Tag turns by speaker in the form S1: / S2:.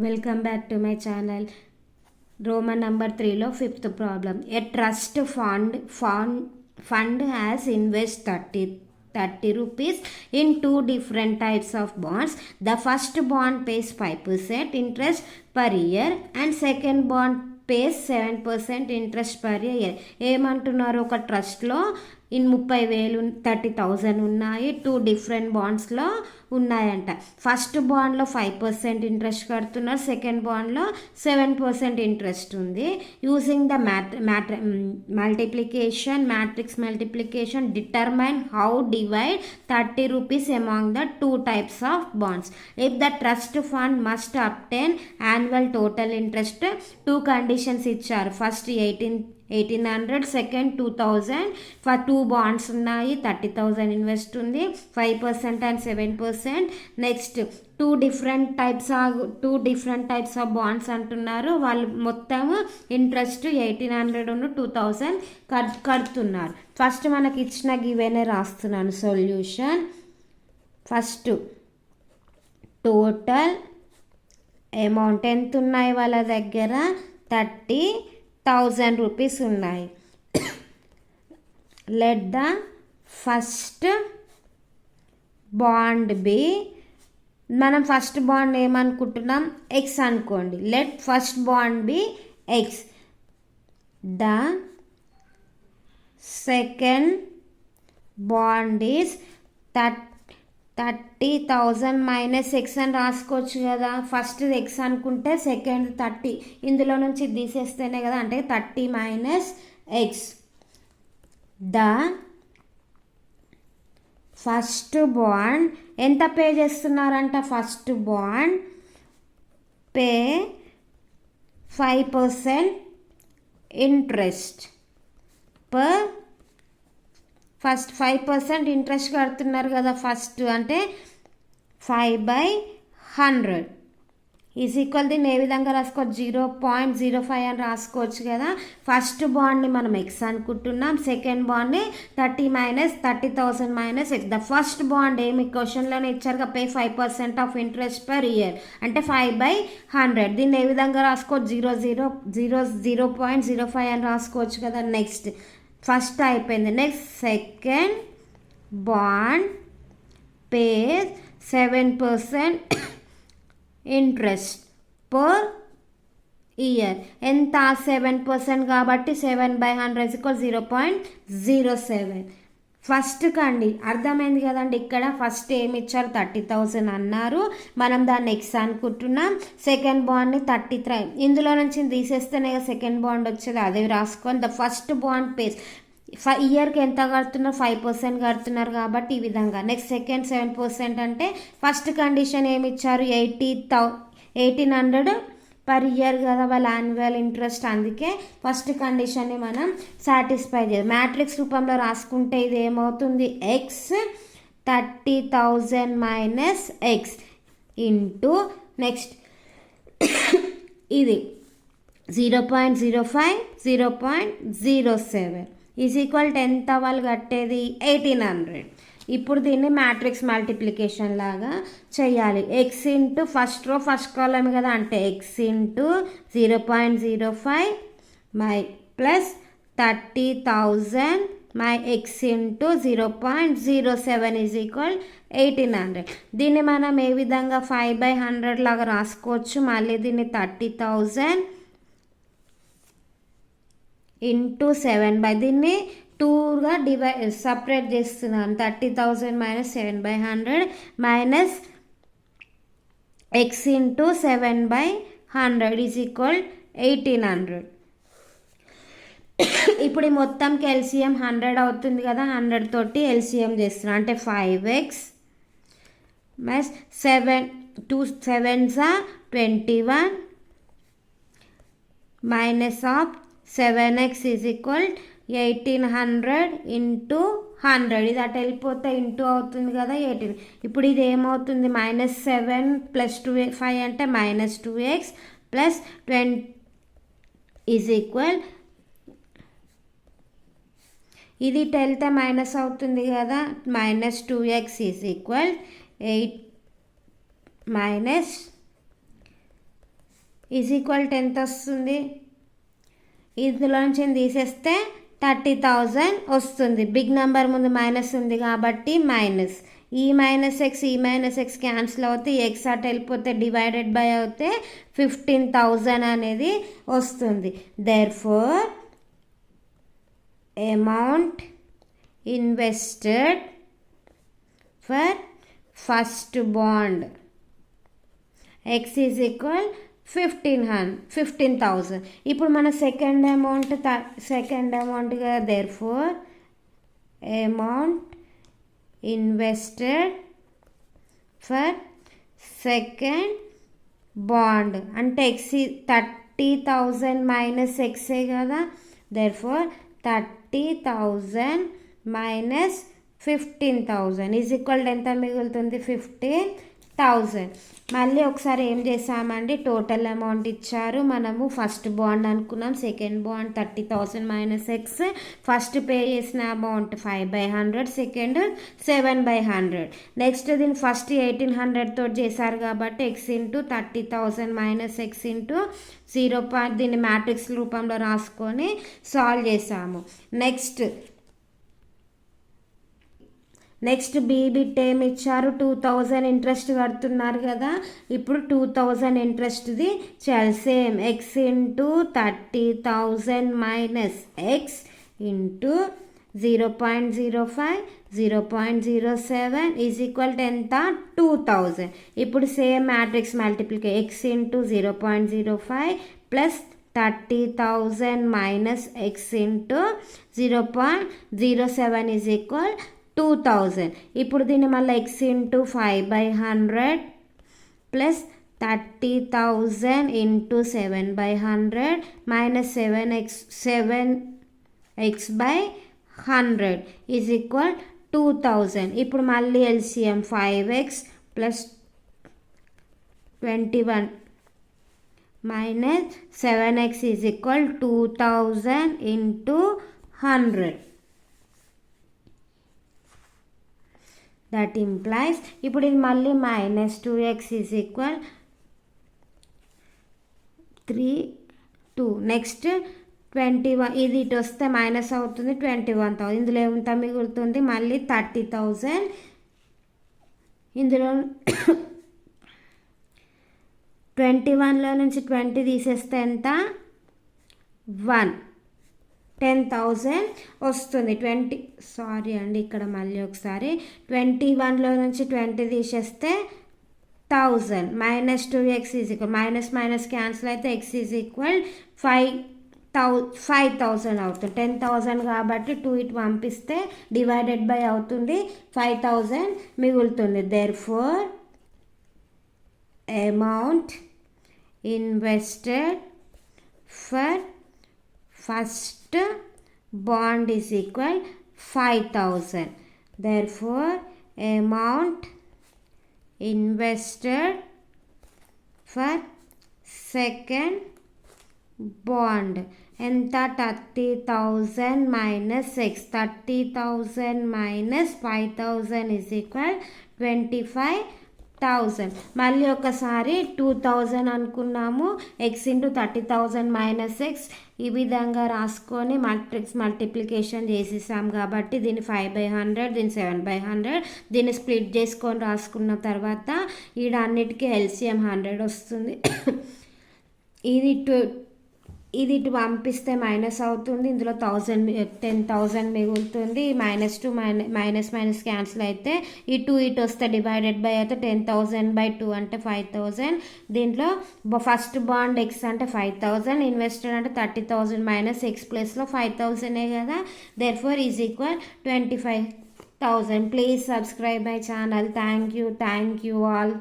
S1: Welcome back to my channel Roman number త్రీలో fifth problem a trust fund fund fund has invest thirty thirty rupees in two different types of bonds the first bond pays five percent interest per year and second bond pays seven percent interest per year ఏమంటున్నారు ఒక ట్రస్ట్లో in ముప్పై వేలు thirty thousand ఉన్నాయి. Two different బాండ్స్లో ఉన్నాయంట. First బాండ్లో five percent interest కడుతున్నారు సెకండ్ బాండ్లో సెవెన్ పర్సెంట్ ఇంట్రెస్ట్ ఉంది. Using the mat మ్యాట్ర multiplication matrix multiplication determine how divide thirty rupees among the two types of bonds if the trust fund must obtain annual total interest two conditions ఇచ్చారు first eighteen eighteen hundred second two thousand. For two bonds ఉన్నాయి thirty thousand invest ఉంది five percent and seven percent. Next two different types of two different types of bonds అంటున్నారు. వాళ్ళు మొత్తం interest eighteen hundred ఉన్న two thousand cut కడుతున్నారు. First మనకి ఇచ్చిన గివేనే రాస్తున్నాను సొల్యూషన్. ఫస్ట్ టోటల్ అమౌంట్ ఎంత ఉన్నాయి వాళ్ళ దగ్గర? థర్టీ థౌజండ్ రూపీస్ ఉన్నాయి. Let the first bond be మనం ఫస్ట్ బాండ్ ఏమనుకుంటున్నాం? ఎక్స్ అనుకోండి. Let first bond be x the second bond is thirty thirty thousand minus x అని రాసుకోవచ్చు కదా. ఫస్ట్ ఎక్స్ అనుకుంటే సెకండ్ థర్టీ. ఇందులో నుంచి తీసేస్తేనే కదా అంటే thirty minus x. The first bond ఎంత పే చేస్తున్నారంట? First bond pay five percent interest. First five percent interest కడుతున్నారు కదా ఫస్ట్ అంటే five by hundred. Is equal దీన్ని ఏ విధంగా రాసుకోవచ్చు. జీరో పాయింట్ జీరో ఫైవ్ అని రాసుకోవచ్చు కదా. ఫస్ట్ బాండ్ని మనం ఎక్స్ అనుకుంటున్నాం. సెకండ్ బాండ్ని thirty minus thirty thousand minus x the first bond ఏమి క్వశ్చన్లోనే ఇచ్చారు pay five percent of interest per year. అంటే ఫైవ్ బై హండ్రెడ్. దీన్ని ఏ విధంగా రాసుకోవచ్చు? Zero zero zero zero point zero five అని రాసుకోవచ్చు కదా నెక్స్ట్. ఫస్ట్ అయిపోయింది next second bond pay seven percent interest per year. ఎంత? సెవెన్ పర్సెంట్ కాబట్టి seven by hundred equal zero point zero seven. First కండి అర్థమైంది కదండి. ఇక్కడ ఫస్ట్ ఏమి ఇచ్చారు? థర్టీ థౌజండ్ అన్నారు. మనం దాన్ని ఎక్స్ అనుకుంటున్నాం. సెకండ్ బాండ్ని థర్టీ త్రై. ఇందులో నుంచి తీసేస్తేనే సెకండ్ బాండ్ వచ్చేది. అదే రాసుకొని the first bond pays five ఇయర్కి ఎంత కడుతున్నారు? ఫైవ్ పర్సెంట్ కడుతున్నారు కాబట్టి ఈ విధంగా. నెక్స్ట్ సెకండ్ సెవెన్ పర్సెంట్ అంటే ఫస్ట్ కండిషన్ ఏమి ఇచ్చారు? Eighty thou eighteen hundred per year కదా వాళ్ళ యాన్యువల్ ఇంట్రెస్ట్ అందుకే ఫస్ట్ కండిషన్ని మనం సాటిస్ఫై చేయాలి. మ్యాట్రిక్స్ రూపంలో రాసుకుంటే ఇది ఏమవుతుంది? X thirty thousand minus x into next ఇది zero point zero five zero point zero seven is equal tenth వాళ్ళు కట్టేది? ఎయిటీన్ హండ్రెడ్ ఇప్పుడు దీన్ని మ్యాట్రిక్స్ మల్టిప్లికేషన్ లాగా చేయాలి. X into first row first column కదా అంటే x into zero point zero five my plus thirty thousand my x into zero point zero seven is equal eighteen hundred దీన్ని మనం ఏ విధంగా five by hundred లాగా రాసుకోవచ్చు? మళ్ళీ దీన్ని thirty thousand into seven by దీన్ని టూగా డివై సపరేట్ చేస్తున్నాను. Thirty thousand minus seven by hundred minus x into seven by hundred is equal eighteen hundred ఇప్పుడు ఈ మొత్తంకి ఎల్సిఎం హండ్రెడ్ అవుతుంది కదా హండ్రెడ్ తోటి ఎల్సిఎం చేస్తున్నాను అంటే five x minus seven two సెవెన్సా twenty one minus of seven x is equal eighteen hundred into hundred. ఇది అటు వెళ్ళిపోతే ఇంటూ అవుతుంది కదా ఎయిటీన్. ఇప్పుడు ఇది ఏమవుతుంది? Minus seven plus two five అంటే minus two x plus twenty is equal. ఇది ఇటు వెళ్తే మైనస్ అవుతుంది కదా minus two x is equal. Eight minus is equal tenth వస్తుంది వస్తుంది. ఇందులోంచి తీసేస్తే థర్టీ థౌజండ్ వస్తుంది. బిగ్ నెంబర్ ముందు మైనస్ ఉంది కాబట్టి మైనస్. ఈ మైనస్ ఎక్స్ ఈ మైనస్ ఎక్స్ క్యాన్సిల్ అవుతే ఎక్స్ అట్ వెళ్ళిపోతే డివైడెడ్ బై అవుతే ఫిఫ్టీన్ థౌజండ్ అనేది వస్తుంది. Therefore amount invested for first bond x is equal fifteen hundred fifteen thousand. ఇప్పుడు మన సెకండ్ అమౌంట్ సెకండ్ అమౌంట్ కదా therefore amount invested for second bond అంటే ఎక్సి థర్టీ థౌజండ్ మైనస్ ఎక్సే కదా? Therefore thirty thousand minus fifteen thousand. Is equal ఎంత మిగులుతుంది? Fifteen. Thousand. మళ్ళీ ఒకసారి ఏం చేసామండి? టోటల్ అమౌంట్ ఇచ్చారు. మనము ఫస్ట్ బాండ్ అనుకున్నాం. Second bond thirty thousand minus x first pay చేసిన amount five by hundred second seven by hundred next దీన్ని ఫస్ట్ ఎయిటీన్ హండ్రెడ్ తోటి చేశారు కాబట్టి x into thirty thousand minus x into zero point దీన్ని matrix రూపంలో రాసుకొని solve చేసాము next next బీబిట్ ఏమి ఇచ్చారు. టూ థౌజండ్ ఇంట్రెస్ట్ కడుతున్నారు కదా. ఇప్పుడు టూ థౌజండ్ ఇంట్రెస్ట్ది చాలు same x into thirty thousand minus x into zero point zero five zero point zero seven is equal to ఎంత టూ థౌజండ్. ఇప్పుడు same matrix multiplication x into zero point zero five plus thirty thousand minus x into zero point zero seven is equal two thousand ఇప్పుడు దీన్ని మళ్ళీ x into five by hundred plus thirty thousand into seven by hundred minus seven x seven x by hundred is equal two thousand ఇప్పుడు మళ్ళీ LCM five x plus twenty one minus seven x is equal two thousand into hundred that implies ఇప్పుడు ఇది మళ్ళీ minus two x is equal three two next twenty one ఇది ఇటు వస్తే minus అవుతుంది twenty one thousand ఇందులో ఏమంత మిగులుతుంది మళ్ళీ థర్టీ థౌజండ్ ఇందులో ట్వంటీ వన్లో నుంచి ట్వంటీ తీసేస్తే ఎంత? వన్ టెన్ థౌజండ్ వస్తుంది. ట్వంటీ సారీ అండి ఇక్కడ మళ్ళీ ఒకసారి. ట్వంటీ వన్లో నుంచి ట్వంటీ తీసేస్తే thousand. Minus two x is equal minus minus cancel అయితే x is equal five thou five thousand అవుతుంది. టెన్ థౌజండ్ కాబట్టి టూ ఇట్ పంపిస్తే డివైడెడ్ బై అవుతుంది ఫైవ్ థౌజండ్ మిగులుతుంది. Therefore amount invested for first first bond is equal 5000 therefore amount invested for second bond. and that 30000 minus 6 30000 minus 5000 is equal 25 thousand. మళ్ళీ ఒకసారి two thousand అనుకున్నాము. X into thirty thousand minus x ఈ విధంగా రాసుకొని multiplex multiplication చేసేసాం కాబట్టి దీన్ని five by hundred దీన్ని సెవెన్ బై హండ్రెడ్ దీన్ని స్ప్లిట్ చేసుకొని రాసుకున్న తర్వాత ఈడ అన్నిటికీ ఎల్సిఎం హండ్రెడ్ వస్తుంది. ఇది టూ ఇది ఇటు పంపిస్తే మైనస్ అవుతుంది. ఇందులో థౌజండ్ టెన్ థౌజండ్ మిగులుతుంది. Minus two minus minus cancel అయితే ఈ టూ ఇటు వస్తే డివైడెడ్ బై అయితే టెన్ థౌజండ్ బై టూ అంటే ఫైవ్ థౌజండ్ దీంట్లో ఫస్ట్ బాండ్ ఎక్స్ అంటే ఫైవ్ థౌజండ్ ఇన్వెస్టెడ్ అంటే థర్టీ థౌజండ్ మైనస్ ఎక్స్ ప్లస్లో ఫైవ్ థౌజండే కదా therefore is equal twenty five thousand please subscribe my channel thank you thank you all